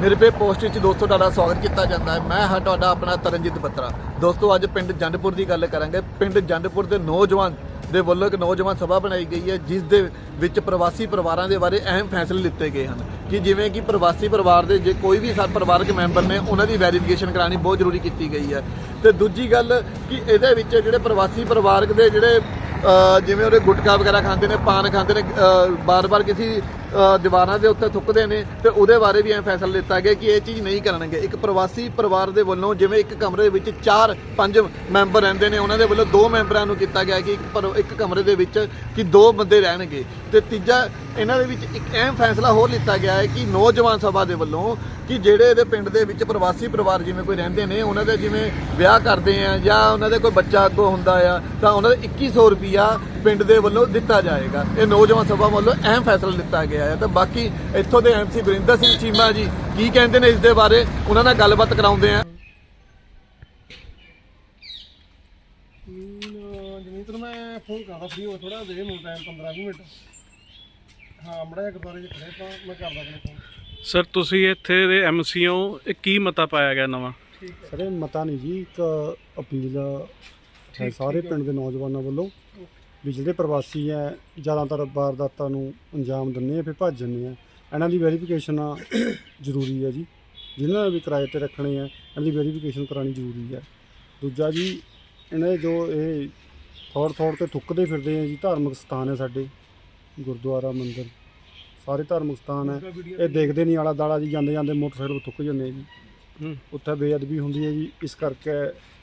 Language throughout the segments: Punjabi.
ਨਿਰਭੇ ਪੋਸਟ ਵਿੱਚ ਦੋਸਤੋ ਤੁਹਾਡਾ ਸਵਾਗਤ ਕੀਤਾ ਜਾਂਦਾ ਹੈ। ਮੈਂ ਹਾਂ ਤੁਹਾਡਾ ਆਪਣਾ ਤਰਨਜੀਤ ਬੱਤਰਾ। ਦੋਸਤੋ, ਅੱਜ ਪਿੰਡ ਜੰਡਪੁਰ ਦੀ ਗੱਲ ਕਰਾਂਗੇ। ਪਿੰਡ ਜੰਡਪੁਰ ਦੇ ਨੌਜਵਾਨ ਦੇ ਵੱਲੋਂ ਇੱਕ ਨੌਜਵਾਨ ਸਭਾ ਬਣਾਈ ਗਈ ਹੈ, ਜਿਸ ਦੇ ਵਿੱਚ ਪ੍ਰਵਾਸੀ ਪਰਿਵਾਰਾਂ ਦੇ ਬਾਰੇ ਅਹਿਮ ਫੈਸਲੇ ਲਿੱਤੇ ਗਏ ਹਨ ਕਿ ਜਿਵੇਂ ਕਿ ਪ੍ਰਵਾਸੀ ਪਰਿਵਾਰ ਦੇ ਜੇ ਕੋਈ ਵੀ ਸਾ ਪਰਿਵਾਰਕ ਮੈਂਬਰ ਨੇ, ਉਹਨਾਂ ਦੀ ਵੈਰੀਫਿਕੇਸ਼ਨ ਕਰਾਉਣੀ ਬਹੁਤ ਜ਼ਰੂਰੀ ਕੀਤੀ ਗਈ ਹੈ। ਤੇ ਦੂਜੀ ਗੱਲ ਕਿ ਇਹਦੇ ਵਿੱਚ ਜਿਹੜੇ ਪ੍ਰਵਾਸੀ ਪਰਿਵਾਰਕ ਦੇ ਜਿਹੜੇ ਜਿਵੇਂ ਉਹਦੇ ਗੁਟਕਾ ਵਗੈਰਾ ਖਾਂਦੇ ਨੇ, ਪਾਨ ਖਾਂਦੇ ਨੇ ਬਾਰ-ਬਾਰ ਕਿਸੇ ਦੀਵਾਰਾਂ ਦੇ ਉੱਤੇ ਥੁੱਕਦੇ ਨੇ ਤੇ ਉਹਦੇ ਬਾਰੇ ਵੀ ਐ ਫੈਸਲਾ ਲਿੱਤਾ ਗਿਆ ਕਿ ਇਹ ਚੀਜ਼ ਨਹੀਂ ਕਰਨਗੇ। ਇੱਕ ਪ੍ਰਵਾਸੀ ਪਰਿਵਾਰ ਦੇ ਵੱਲੋਂ ਜਿਵੇਂ ਇੱਕ ਕਮਰੇ ਦੇ ਵਿੱਚ 4 5 ਮੈਂਬਰ ਰਹਿੰਦੇ ਨੇ, ਉਹਨਾਂ ਦੇ ਵੱਲੋਂ ਦੋ ਮੈਂਬਰਾਂ ਨੂੰ ਕੀਤਾ ਗਿਆ ਕਿ ਇੱਕ ਪਰ- ਇੱਕ ਕਮਰੇ ਦੇ ਵਿੱਚ ਕਿ ਦੋ ਬੰਦੇ ਰਹਿਣਗੇ। ਤੇ ਤੀਜਾ ਇਹਨਾਂ ਦੇ ਵਿੱਚ ਇੱਕ ਅਹਿਮ ਫੈਸਲਾ ਹੋਰ ਲਿੱਤਾ ਗਿਆ ਹੈ ਕਿ ਨੌਜਵਾਨ ਸਭਾ ਦੇ ਵੱਲੋਂ ਕਿ ਜਿਹੜੇ ਇਹਦੇ ਪਿੰਡ ਦੇ ਵਿੱਚ ਪ੍ਰਵਾਸੀ ਪਰਿਵਾਰ ਜਿਵੇਂ ਕੋਈ ਰਹਿੰਦੇ ਨੇ, ਉਹਨਾਂ ਦੇ ਜਿਵੇਂ ਵਿਆਹ ਕਰਦੇ ਆ ਜਾਂ ਉਹਨਾਂ ਦੇ ਕੋਈ ਬੱਚਾ ਅੱਗੋਂ ਹੁੰਦਾ ਆ, ਤਾਂ ਉਹਨਾਂ ਦੇ 2100 ਰੁਪਿਆ ਪਿੰਡ ਦੇ ਵੱਲੋਂ ਦਿੱਤਾ ਜਾਏਗਾ। ਇਹ ਨੌਜਵਾਨ ਸਭਾ ਵੱਲੋਂ ਅਹਿਮ ਫੈਸਲਾ ਲਿੱਤਾ ਗਿਆ ਹੈ। ਤਾਂ ਬਾਕੀ ਇੱਥੋਂ ਦੇ ਐਮਸੀ ਗੁਰਿੰਦਰ ਸਿੰਘ ਚੀਮਾ ਜੀ ਕੀ ਕਹਿੰਦੇ ਨੇ ਇਸ ਦੇ ਬਾਰੇ, ਉਹਨਾਂ ਨਾਲ ਗੱਲਬਾਤ ਕਰਾਉਂਦੇ ਆ ਜਮੀਤ ਨੂੰ ਮੈਂ ਫੋਨ ਕਰਦਾ ਫ੍ਰੀ ਹੋ ਥੋੜਾ ਦੇ ਮੈਨੂੰ ਟਾਈਮ 15 ਮਿੰਟ। ਹਾਂ ਮੜਾ ਗੁਰਦੁਆਰੇ ਚ ਖੜੇ ਤਾਂ ਮੈਂ ਕਰਦਾ ਆਪਣੇ ਫੋਨ ਸਰ ਤੁਸੀਂ ਇੱਥੇ ਦੇ ਐਮਸੀ ਹੋ ਇਹ ਕੀ ਮਤਾ ਪਾਇਆ ਗਿਆ ਨਵਾਂ? ਸਰ ਇਹ ਮਤਾ ਨਹੀਂ ਜੀ ਇੱਕ ਅਪੀਲ ਹੈ ਸਾਰੇ ਪਿੰਡ ਦੇ ਨੌਜਵਾਨਾਂ ਵੱਲੋਂ। ਵੀ ਜਿਹੜੇ ਪ੍ਰਵਾਸੀ ਹੈ ਜ਼ਿਆਦਾਤਰ ਵਾਰਦਾਤਾਂ ਨੂੰ ਅੰਜਾਮ ਦਿੰਦੇ ਆ ਫਿਰ ਭੱਜ ਜਾਂਦੇ ਆ। ਇਹਨਾਂ ਦੀ ਵੈਰੀਫਿਕੇਸ਼ਨ ਜ਼ਰੂਰੀ ਹੈ ਜੀ। ਜਿਨ੍ਹਾਂ ਨੇ ਵੀ ਕਿਰਾਏ ਤੇ ਰੱਖਣੇ ਆ ਇਹਨਾਂ ਦੀ ਵੈਰੀਫਿਕੇਸ਼ਨ ਕਰਾਉਣੀ ਜ਼ਰੂਰੀ ਹੈ। ਦੂਜਾ ਜੀ ਇਹਨਾਂ ਦੇ ਜੋ ਇਹ ਥੋੜ ਥੋੜ ਤੇ ਥੁੱਕਦੇ ਫਿਰਦੇ ਆ ਜੀ ਧਾਰਮਿਕ ਸਥਾਨ ਹੈ ਸਾਡੇ। ਗੁਰਦੁਆਰਾ ਮੰਦਿਰ ਸਾਰੇ ਧਾਰਮਿਕ ਸਥਾਨ ਹੈ। ਇਹ ਦੇਖਦੇ ਨਹੀਂ ਆਲਾ ਦਾਲਾ ਜੀ ਜਾਂਦੇ ਜਾਂਦੇ ਮੋਟਰਸਾਈਕਲ ਥੁੱਕ ਜਾਂਦੇ ਆ ਜੀ। ਹੂੰ। ਉੱਥੇ ਬੇਅਦਬੀ ਹੁੰਦੀ ਹੈ ਜੀ ਇਸ ਕਰਕੇ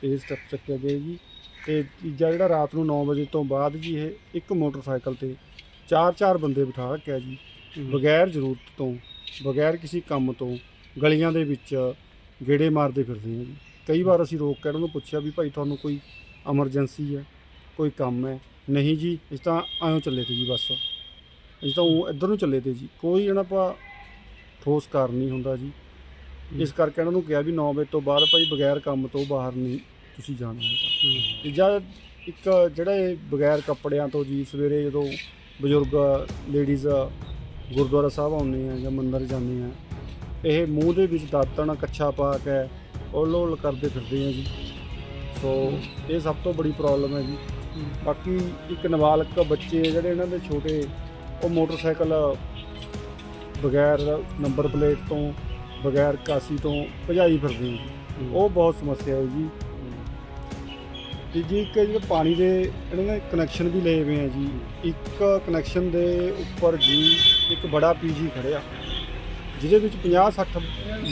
ਇਹ ਸਟੈਪ ਚੱਕਿਆ ਗਿਆ ਜੀ। ਤੇ ਤੀਜਾ ਜਿਹੜਾ ਰਾਤ ਨੂੰ 9 ਵਜੇ ਤੋਂ ਬਾਅਦ ਜੀ ਇਹ ਇੱਕ ਮੋਟਰਸਾਈਕਲ ਤੇ ਚਾਰ ਚਾਰ ਬੰਦੇ ਬਿਠਾ ਰੱਖਿਆ ਜੀ। ਬਗੈਰ ਜ਼ਰੂਰਤ ਤੋਂ ਬਗੈਰ ਕਿਸੇ ਕੰਮ ਤੋਂ ਗਲੀਆਂ ਦੇ ਵਿੱਚ ਗੇੜੇ ਮਾਰਦੇ ਫਿਰਦੇ ਆ ਜੀ। ਕਈ ਵਾਰ ਅਸੀਂ ਰੋਕ ਕੇ ਉਹਨਾਂ ਨੂੰ ਪੁੱਛਿਆ ਵੀ ਭਾਈ ਤੁਹਾਨੂੰ ਕੋਈ ਐਮਰਜੈਂਸੀ ਹੈ ਕੋਈ ਕੰਮ ਹੈ? ਨਹੀਂ ਜੀ ਇਸ ਤਾਂ ਆਇਓ ਚੱਲੇ ਤੇ ਜੀ ਬਸ। ਅਸੀਂ ਤਾਂ ਉਹ ਇੱਧਰ ਨੂੰ ਚੱਲੇ ਤੇ ਜੀ ਕੋਈ ਇਹਨਾਂ ਪਾ ਠੋਸ ਕਾਰਨ ਨਹੀਂ ਹੁੰਦਾ ਜੀ। ਇਸ ਕਰਕੇ ਇਹਨਾਂ ਨੂੰ ਕਿਹਾ ਵੀ 9 ਵਜੇ ਤੋਂ ਬਾਅਦ ਭਾਈ ਬਗੈਰ ਕੰਮ ਤੋਂ ਬਾਹਰ ਨਹੀਂ ਤੁਸੀਂ ਜਾਣਾ ਹੈਗਾ। ਤੀਜਾ ਇੱਕ ਜਿਹੜਾ ਇਹ ਬਗੈਰ ਕੱਪੜਿਆਂ ਤੋਂ ਜੀ ਸਵੇਰੇ ਜਦੋਂ ਬਜ਼ੁਰਗ ਲੇਡੀਜ਼ ਗੁਰਦੁਆਰਾ ਸਾਹਿਬ ਆਉਂਦੇ ਆ ਜਾਂ ਮੰਦਿਰ ਜਾਂਦੇ ਆ ਇਹ ਮੂੰਹ ਦੇ ਵਿੱਚ ਦਾਤਣ ਕੱਛਾ ਪਾ ਕੇ ਓਲ ਓਲ ਕਰਦੇ ਫਿਰਦੇ ਆ ਜੀ। ਸੋ ਇਹ ਸਭ ਤੋਂ ਬੜੀ ਪ੍ਰੋਬਲਮ ਹੈ ਜੀ। ਬਾਕੀ ਇੱਕ ਨਾਬਾਲਗ ਬੱਚੇ ਜਿਹੜੇ ਇਹਨਾਂ ਦੇ ਛੋਟੇ ਉਹ ਮੋਟਰਸਾਈਕਲ ਬਗੈਰ ਨੰਬਰ ਪਲੇਟ ਤੋਂ ਬਗੈਰ ਕਾਸੀ ਤੋਂ ਭਜਾਈ ਫਿਰਦੇ ਜੀ ਉਹ ਬਹੁਤ ਸਮੱਸਿਆ ਹੈ ਜੀ। ਤੀਜੀ ਇੱਕ ਜਿਹੜਾ ਪਾਣੀ ਦੇ ਇਹਨਾਂ ਨੇ ਕਨੈਕਸ਼ਨ ਵੀ ਲਏ ਹੋਏ ਆ ਜੀ। ਇੱਕ ਕਨੈਕਸ਼ਨ ਦੇ ਉੱਪਰ ਜੀ ਇੱਕ ਬੜਾ ਪੀਜੀ ਖੜਿਆ ਜਿਹਦੇ ਵਿੱਚ 50 60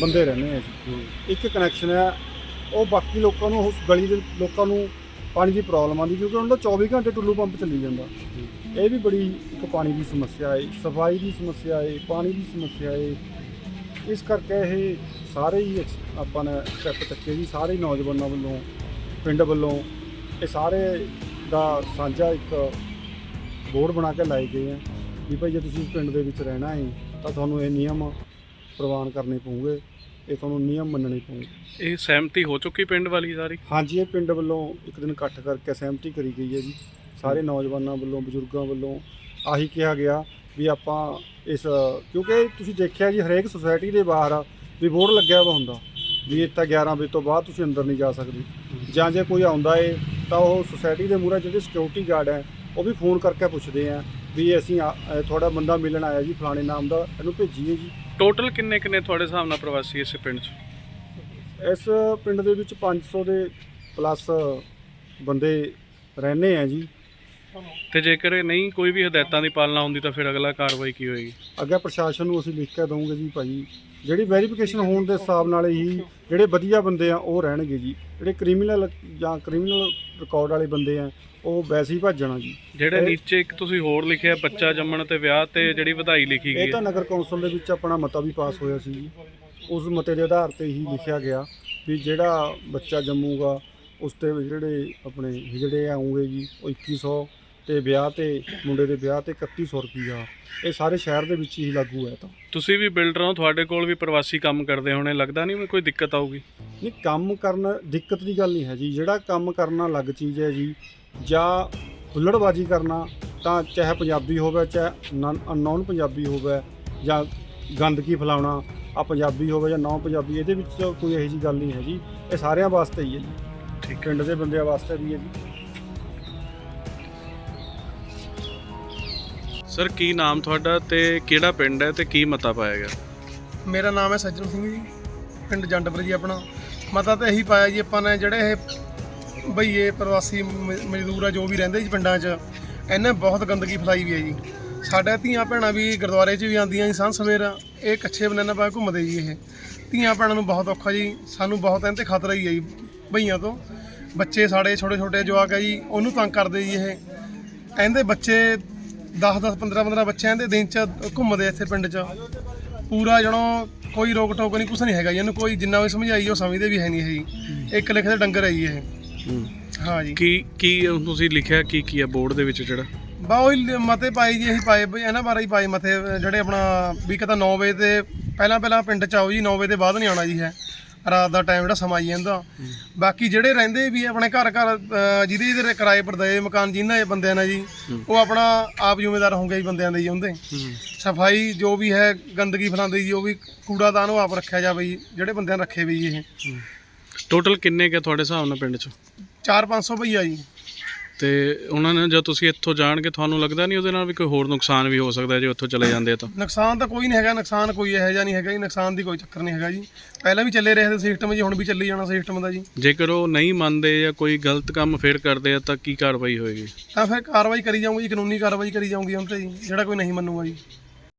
ਬੰਦੇ ਰਹਿੰਦੇ ਆ ਜੀ। ਇੱਕ ਕਨੈਕਸ਼ਨ ਹੈ ਉਹ ਬਾਕੀ ਲੋਕਾਂ ਨੂੰ ਉਸ ਗਲੀ ਦੇ ਲੋਕਾਂ ਨੂੰ ਪਾਣੀ ਦੀ ਪ੍ਰੋਬਲਮ ਆਉਂਦੀ ਕਿਉਂਕਿ ਉਹਨਾਂ ਦਾ 24 ਘੰਟੇ ਟੁੱਲੂ ਪੰਪ ਚੱਲੀ ਜਾਂਦਾ। ਇਹ ਵੀ ਬੜੀ ਇੱਕ ਪਾਣੀ ਦੀ ਸਮੱਸਿਆ ਹੈ ਸਫ਼ਾਈ ਦੀ ਸਮੱਸਿਆ ਹੈ ਪਾਣੀ ਦੀ ਸਮੱਸਿਆ ਹੈ। ਇਸ ਕਰਕੇ ਇਹ ਸਾਰੇ ਹੀ ਆਪਾਂ ਨੇ ਸਟੈਪ ਚੱਕੇ ਜੀ ਸਾਰੇ ਨੌਜਵਾਨਾਂ ਵੱਲੋਂ ਪਿੰਡ ਵੱਲੋਂ ਇਹ ਸਾਰੇ ਦਾ ਸਾਂਝਾ ਇੱਕ ਬੋਰਡ ਬਣਾ ਕੇ ਲਾਏ ਗਏ ਆ ਵੀ ਭਾਈ ਜੇ ਤੁਸੀਂ ਪਿੰਡ ਦੇ ਵਿੱਚ ਰਹਿਣਾ ਹੈ ਤਾਂ ਤੁਹਾਨੂੰ ਇਹ ਨਿਯਮ ਪ੍ਰਵਾਨ ਕਰਨੇ ਪਊਗੇ ਇਹ ਤੁਹਾਨੂੰ ਨਿਯਮ ਮੰਨਣੇ ਪਊਗੇ। ਇਹ ਸਹਿਮਤੀ ਹੋ ਚੁੱਕੀ ਪਿੰਡ ਵਾਲੀ ਸਾਰੀ? ਹਾਂਜੀ ਇਹ ਪਿੰਡ ਵੱਲੋਂ ਇੱਕ ਦਿਨ ਇਕੱਠ ਕਰਕੇ ਸਹਿਮਤੀ ਕਰੀ ਗਈ ਹੈ ਜੀ। ਸਾਰੇ ਨੌਜਵਾਨਾਂ ਵੱਲੋਂ ਬਜ਼ੁਰਗਾਂ ਵੱਲੋਂ ਆਹੀ ਕਿਹਾ ਗਿਆ ਵੀ ਆਪਾਂ ਇਸ ਕਿਉਂਕਿ ਤੁਸੀਂ ਦੇਖਿਆ ਜੀ ਹਰੇਕ ਸੁਸਾਇਟੀ ਦੇ ਬਾਹਰ ਵੀ ਬੋਰਡ ਲੱਗਿਆ ਵਾ ਹੁੰਦਾ ਵੀ ਇੱਥੇ 11 ਵਜੇ ਤੋਂ ਬਾਅਦ ਤੁਸੀਂ ਅੰਦਰ ਨਹੀਂ ਜਾ ਸਕਦੇ। ਜਾਂ ਜੇ ਕੋਈ ਆਉਂਦਾ ਏ ਤਾਂ ਉਹ ਸੁਸਾਇਟੀ ਦੇ ਮੂਹਰੇ ਜਿਹੜੇ ਸਿਕਿਉਰਿਟੀ ਗਾਰਡ ਹੈ ਉਹ ਵੀ ਫੋਨ ਕਰਕੇ ਪੁੱਛਦੇ ਆ ਵੀ ਅਸੀਂ ਤੁਹਾਡਾ ਬੰਦਾ ਮਿਲਣ ਆਇਆ ਜੀ ਫਲਾਣੇ ਨਾਮ ਦਾ ਇਹਨੂੰ ਭੇਜੀਏ ਜੀ। ਟੋਟਲ ਕਿੰਨੇ ਕਿੰਨੇ ਤੁਹਾਡੇ ਹਿਸਾਬ ਨਾਲ ਪ੍ਰਵਾਸੀ ਇਸੇ ਪਿੰਡ 'ਚ? ਇਸ ਪਿੰਡ ਦੇ ਵਿੱਚ 500 ਦੇ ਪਲੱਸ ਬੰਦੇ ਰਹਿੰਦੇ ਆ ਜੀ। ਤੇ ਜੇਕਰ ਇਹ ਨਹੀਂ ਕੋਈ ਵੀ ਹਦਾਇਤਾਂ ਦੀ ਪਾਲਣਾ ਹੁੰਦੀ ਤਾਂ ਫਿਰ ਅਗਲਾ ਕਾਰਵਾਈ ਕੀ ਹੋਏਗੀ? ਅੱਗੇ ਪ੍ਰਸ਼ਾਸਨ ਨੂੰ ਅਸੀਂ ਲਿਖ ਕੇ ਦਵਾਂਗੇ ਜੀ ਭਾਈ ਜਿਹੜੀ ਵੈਰੀਫਿਕੇਸ਼ਨ ਹੋਣ ਦੇ ਹਿਸਾਬ ਨਾਲ ਹੀ ਜਿਹੜੇ ਵਧੀਆ ਬੰਦੇ ਆ ਉਹ ਰਹਿਣਗੇ ਜੀ। ਜਿਹੜੇ ਕ੍ਰਿਮੀਨਲ ਜਾਂ ਕ੍ਰਿਮੀਨਲ ਰਿਕਾਰਡ ਵਾਲੇ ਬੰਦੇ ਆ ਉਹ ਵੈਸੇ ਹੀ ਭੱਜਣਾ ਜੀ। ਜਿਹੜੇ ਇਹ- ਨੀਚੇ ਇੱਕ ਤੁਸੀਂ ਹੋਰ ਲਿਖਿਆ ਬੱਚਾ ਜੰਮਣ ਤੇ ਵਿਆਹ ਤੇ ਜਿਹੜੀ ਵਧਾਈ ਲਿਖੀ ਇਹ ਗਈ ਤਾਂ ਹੈ ਨਗਰ ਕੌਂਸਲ ਦੇ ਵਿੱਚ ਆਪਣਾ ਮਤਾ ਵੀ ਪਾਸ ਹੋਇਆ ਸੀ ਜੀ। ਉਸ ਮਤੇ ਦੇ ਆਧਾਰ ਤੇ ਹੀ ਲਿਖਿਆ ਗਿਆ ਵੀ ਜਿਹੜਾ ਬੱਚਾ ਜੰਮੂਗਾ ਉਸ ਤੇ ਜਿਹੜੇ ਆਪਣੇ ਜਿਹੜੇ ਆਉਂਗੇ ਜੀ ਉਹ 2100 ਤੇ ਵਿਆਹ ਤੇ ਮੁੰਡੇ ਦੇ ਵਿਆਹ ਤੇ 3100 ਰੁਪਈਆ। ਇਹ ਸਾਰੇ ਸ਼ਹਿਰ ਦੇ ਵਿੱਚ ਹੀ ਲਾਗੂ ਹੈ ਤਾਂ। ਤੁਸੀਂ ਵੀ ਬਿਲਡਰ ਹੋ ਤੁਹਾਡੇ ਕੋਲ ਵੀ ਪ੍ਰਵਾਸੀ ਕੰਮ ਕਰਦੇ ਹੋਣੇ ਲੱਗਦਾ ਨਹੀਂ ਕੋਈ ਦਿੱਕਤ ਆਊਗੀ? ਨਹੀਂ ਕੰਮ ਕਰਨਾ ਦਿੱਕਤ ਦੀ ਗੱਲ ਨਹੀਂ ਹੈ ਜੀ। ਜਿਹੜਾ ਕੰਮ ਕਰਨਾ ਅਲੱਗ ਚੀਜ਼ ਹੈ ਜੀ ਜਾਂ ਹੁੱਲੜਬਾਜੀ ਕਰਨਾ ਤਾਂ ਚਾਹੇ ਪੰਜਾਬੀ ਹੋਵੇ ਚਾਹੇ ਅਨਨੋਨ ਪੰਜਾਬੀ ਹੋਵੇ ਜਾਂ ਗੰਦਗੀ ਫੈਲਾਉਣਾ ਆ ਪੰਜਾਬੀ ਹੋਵੇ ਜਾਂ ਨਾ ਪੰਜਾਬੀ ਇਹਦੇ ਵਿੱਚ ਕੋਈ ਇਹੋ ਜਿਹੀ ਗੱਲ ਨਹੀਂ ਹੈ ਜੀ। ਇਹ ਸਾਰਿਆਂ ਵਾਸਤੇ ਹੀ ਹੈ ਜੀ। ਠੀਕ ਪਿੰਡ ਦੇ ਬੰਦਿਆਂ ਵਾਸਤੇ ਵੀ ਹੈ ਜੀ। ਸਰ, ਕੀ ਨਾਮ ਤੁਹਾਡਾ ਤੇ ਕਿਹੜਾ ਪਿੰਡ ਹੈ ਤੇ ਕੀ ਮਤਾ ਪਾਇਆ ਗਿਆ? ਮੇਰਾ ਨਾਮ ਹੈ ਸੱਜਣ ਸਿੰਘ ਜੀ, ਪਿੰਡ ਜੰਡਪੁਰ ਜੀ ਆਪਣਾ। ਮਤਾ ਤਾਂ ਇਹੀ ਪਾਇਆ ਜੀ, ਆਪਾਂ ਨੇ ਜਿਹੜੇ ਇਹ ਬਈਏ ਪ੍ਰਵਾਸੀ ਮ- ਮਜ਼ਦੂਰ ਆ, ਜੋ ਵੀ ਰਹਿੰਦੇ ਜੀ ਪਿੰਡਾਂ 'ਚ, ਇਹਨੇ ਬਹੁਤ ਗੰਦਗੀ ਫੈਲਾਈ ਵੀ ਹੈ ਜੀ। ਸਾਡਾ ਧੀਆਂ ਭੈਣਾਂ ਵੀ ਗੁਰਦੁਆਰੇ 'ਚ ਵੀ ਆਉਂਦੀਆਂ ਜੀ, ਸਾਂਝ ਸਵੇਰ। ਇਹ ਕੱਛੇ ਬਨਾਨਾ ਪਾ ਕੇ ਘੁੰਮਦੇ ਜੀ ਇਹ। ਧੀਆਂ ਭੈਣਾਂ ਨੂੰ ਬਹੁਤ ਔਖਾ ਜੀ, ਸਾਨੂੰ ਬਹੁਤ ਇਹਨਾਂ ਤੇ ਖਤਰਾ ਹੀ ਹੈ ਜੀ, ਬਈਆਂ ਤੋਂ। ਬੱਚੇ ਸਾਡੇ ਛੋਟੇ ਛੋਟੇ ਜਵਾਕ ਆ ਜੀ, ਉਹਨੂੰ ਤੰਗ ਕਰਦੇ ਜੀ ਇਹ। ਇਹਦੇ ਬੱਚੇ 10 10 15 15 ਬੱਚੇ ਇਹਦੇ ਦਿਨ 'ਚ ਘੁੰਮਦੇ ਇੱਥੇ ਪਿੰਡ 'ਚ। ਪੂਰਾ ਜਣੋ ਕੋਈ ਰੋਕ ਟੋਕ ਨਹੀਂ ਕੁਛ ਨਹੀਂ ਹੈਗਾ ਜੀ। ਇਹਨੂੰ ਕੋਈ ਜਿੰਨਾ ਵੀ ਸਮਝਾਈ ਉਹ ਸਮਝਦੇ ਵੀ ਹੈ ਨਹੀਂ ਇਹ ਜੀ। ਇੱਕ ਲਿਖ ਦੇ ਡੰਗਰ ਹੈ ਜੀ ਇਹ। ਹਾਂ। ਜੀ। ਕੀ ਕੀ ਤੁਸੀਂ ਲਿਖਿਆ ਕੀ ਕੀ ਹੈ ਬੋਰਡ ਦੇ ਵਿੱਚ ਜਿਹੜਾ? ਬਾ ਉਹ ਹੀ ਮਤੇ ਪਾਏ ਜੀ ਅਸੀਂ ਪਾਏ ਬਈ ਇਹਨਾਂ ਬਾਰੇ ਹੀ ਪਾਏ ਮਤੇ। ਜਿਹੜੇ ਆਪਣਾ ਵੀ ਕਿਤਾ 9 ਵਜੇ ਤੇ ਪਹਿਲਾਂ ਪਹਿਲਾਂ ਪਿੰਡ ਚ ਆਓ ਜੀ 9 ਵਜੇ ਦੇ ਬਾਅਦ ਨਹੀਂ ਆਉਣਾ ਜੀ ਹੈ ਰਾਤ ਦਾ ਟਾਈਮ ਜਿਹੜਾ ਸਮਾਂ ਆਈ ਜਾਂਦਾ। ਬਾਕੀ ਜਿਹੜੇ ਰਹਿੰਦੇ ਵੀ ਆਪਣੇ ਘਰ ਘਰ ਅਹ, ਜਿਹਦੇ ਜਿਹਦੇ ਕਿਰਾਏ ਪਰ ਦਏ ਮਕਾਨ ਜਿਨ੍ਹਾਂ ਇਹ ਬੰਦਿਆਂ ਨਾਲ ਜੀ ਉਹ ਆਪਣਾ ਆਪ ਜ਼ਿੰਮੇਦਾਰ ਹੋਣਗੇ ਜੀ ਬੰਦਿਆਂ ਦੇ ਜੀ ਉਹਦੇ। ਸਫ਼ਾਈ ਜੋ ਵੀ ਹੈ ਗੰਦਗੀ ਫੈਲਾਉਂਦੇ ਜੀ ਉਹ ਵੀ ਕੂੜਾਦਾਨ ਉਹ ਆਪ ਰੱਖਿਆ ਜਾਵੇ ਜੀ ਜਿਹੜੇ ਬੰਦਿਆਂ ਨੇ ਰੱਖੇ ਵੀ ਜੀ ਇਹ। ਟੋਟਲ ਕਿੰਨੇ ਕੁ ਤੁਹਾਡੇ ਹਿਸਾਬ ਨਾਲ ਪਿੰਡ 'ਚ? 4-500 ਭਈਆ ਜੀ। ਤੇ ਉਹਨਾਂ ਨੇ ਜਦ ਤੁਸੀਂ ਇੱਥੋਂ ਜਾਣਗੇ ਤੁਹਾਨੂੰ ਲੱਗਦਾ ਨਹੀਂ ਉਹਦੇ ਨਾਲ ਵੀ ਕੋਈ ਹੋਰ ਨੁਕਸਾਨ ਵੀ ਹੋ ਸਕਦਾ ਜੇ ਉੱਥੋਂ ਚਲੇ ਜਾਂਦੇ ਆ ਤਾਂ? ਨੁਕਸਾਨ ਤਾਂ ਕੋਈ ਨਹੀਂ ਹੈਗਾ ਨੁਕਸਾਨ ਕੋਈ ਇਹੋ ਜਿਹਾ ਨਹੀਂ ਹੈਗਾ ਜੀ ਨੁਕਸਾਨ ਦੀ ਕੋਈ ਚੱਕਰ ਨਹੀਂ ਹੈਗਾ ਜੀ। ਪਹਿਲਾਂ ਵੀ ਚੱਲੇ ਰਹੇ ਸੀ ਸਿਸਟਮ ਜੀ ਹੁਣ ਵੀ ਚੱਲੀ ਜਾਣਾ ਸਿਸਟਮ ਦਾ ਜੀ। ਜੇਕਰ ਉਹ ਨਹੀਂ ਮੰਨਦੇ ਜਾਂ ਕੋਈ ਗਲਤ ਕੰਮ ਫੇਰ ਕਰਦੇ ਆ ਤਾਂ ਕੀ ਕਾਰਵਾਈ ਹੋਏਗੀ? ਤਾਂ ਫਿਰ ਕਾਰਵਾਈ ਕਰੀ ਜਾਊਗੀ ਕਾਨੂੰਨੀ ਕਾਰਵਾਈ ਕਰੀ ਜਾਊਗੀ ਉਹਨਾਂ ਤੇ ਜੀ ਜਿਹੜਾ ਕੋਈ ਨਹੀਂ ਮੰਨੂਗਾ ਜੀ।